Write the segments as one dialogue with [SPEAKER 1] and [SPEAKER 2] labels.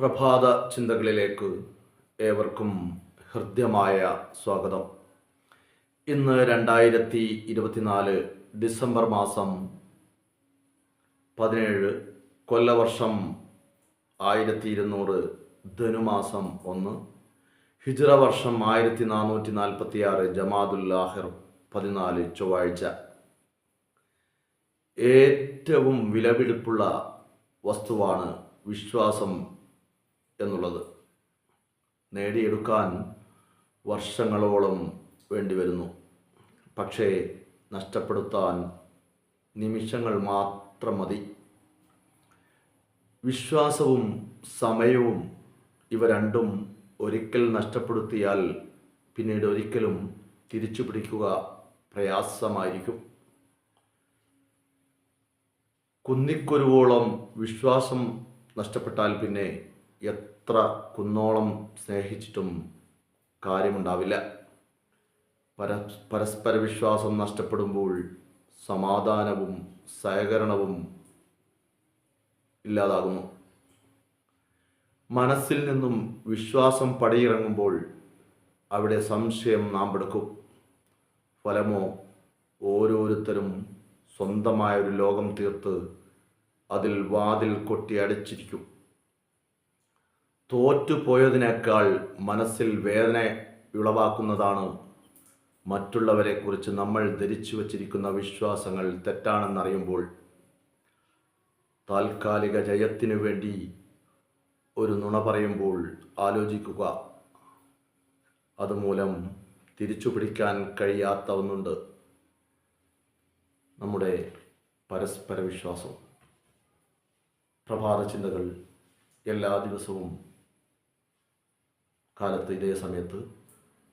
[SPEAKER 1] പ്രഭാത ചിന്തകളിലേക്ക് ഏവർക്കും ഹൃദ്യമായ സ്വാഗതം. ഇന്ന് രണ്ടായിരത്തി ഇരുപത്തിനാല് ഡിസംബർ മാസം പതിനേഴ് കൊല്ലവർഷം ആയിരത്തി ഇരുന്നൂറ് ധനുമാസം ഒന്ന് ഹിജറ വർഷം ആയിരത്തി നാനൂറ്റി നാൽപ്പത്തി ആറ് ജമാദുല്ലാഹിർ പതിനാല് ചൊവ്വാഴ്ച. ഏറ്റവും വിലപിടിപ്പുള്ള വസ്തുവാണ് വിശ്വാസം എന്നുള്ളത് നേടിയെടുക്കാൻ വർഷങ്ങളോളം വേണ്ടി വരുന്നു പക്ഷേ നഷ്ടപ്പെടുത്താൻ നിമിഷങ്ങൾ മാത്രം മതി. വിശ്വാസവും സമയവും ഇവ രണ്ടും ഒരിക്കൽ നഷ്ടപ്പെടുത്തിയാൽ പിന്നീട് ഒരിക്കലും തിരിച്ചു പിടിക്കുക പ്രയാസമായിരിക്കും. കുന്നിക്കുരുവോളം വിശ്വാസം നഷ്ടപ്പെട്ടാൽ പിന്നെ എത്ര കുന്നോളം സ്നേഹിച്ചിട്ടും കാര്യമുണ്ടാവില്ല. പര പരസ്പര വിശ്വാസം നഷ്ടപ്പെടുമ്പോൾ സമാധാനവും സഹകരണവും ഇല്ലാതാകുന്നു. മനസ്സിൽ നിന്നും വിശ്വാസം പടിയിറങ്ങുമ്പോൾ അവിടെ സംശയം നാം എടുക്കും. ഫലമോ ഓരോരുത്തരും സ്വന്തമായൊരു ലോകം തീർത്ത് അതിൽ വാതിൽ കൊട്ടി അടച്ചിരിക്കും. തോറ്റുപോയതിനേക്കാൾ മനസ്സിൽ വേദന ഉളവാക്കുന്നതാണ് മറ്റുള്ളവരെക്കുറിച്ച് നമ്മൾ ധരിച്ചു വച്ചിരിക്കുന്ന വിശ്വാസങ്ങൾ തെറ്റാണെന്നറിയുമ്പോൾ താൽക്കാലിക ജയത്തിനു വേണ്ടി ഒരു നുണ പറയുമ്പോൾ ആലോചിക്കുക. അതുമൂലം തിരിച്ചു പിടിക്കാൻ കഴിയാത്ത ഒന്നുണ്ട് നമ്മുടെ പരസ്പര വിശ്വാസം പ്രഭാത ചിന്തകൾ എല്ലാ ദിവസവും കാലത്ത് ഇതേ സമയത്ത്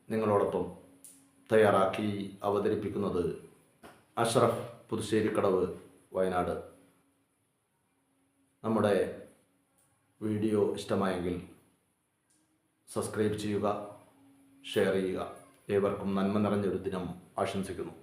[SPEAKER 1] നിങ്ങളോടൊപ്പം തയ്യാറാക്കി അവതരിപ്പിക്കുന്നത് അഷ്റഫ് പുതുശ്ശേരിക്കടവ് വയനാട്. നമ്മുടെ വീഡിയോ ഇഷ്ടമായെങ്കിൽ സബ്സ്ക്രൈബ് ചെയ്യുക ഷെയർ ചെയ്യുക. ഏവർക്കും നന്മ നിറഞ്ഞൊരു ദിനം ആശംസിക്കുന്നു.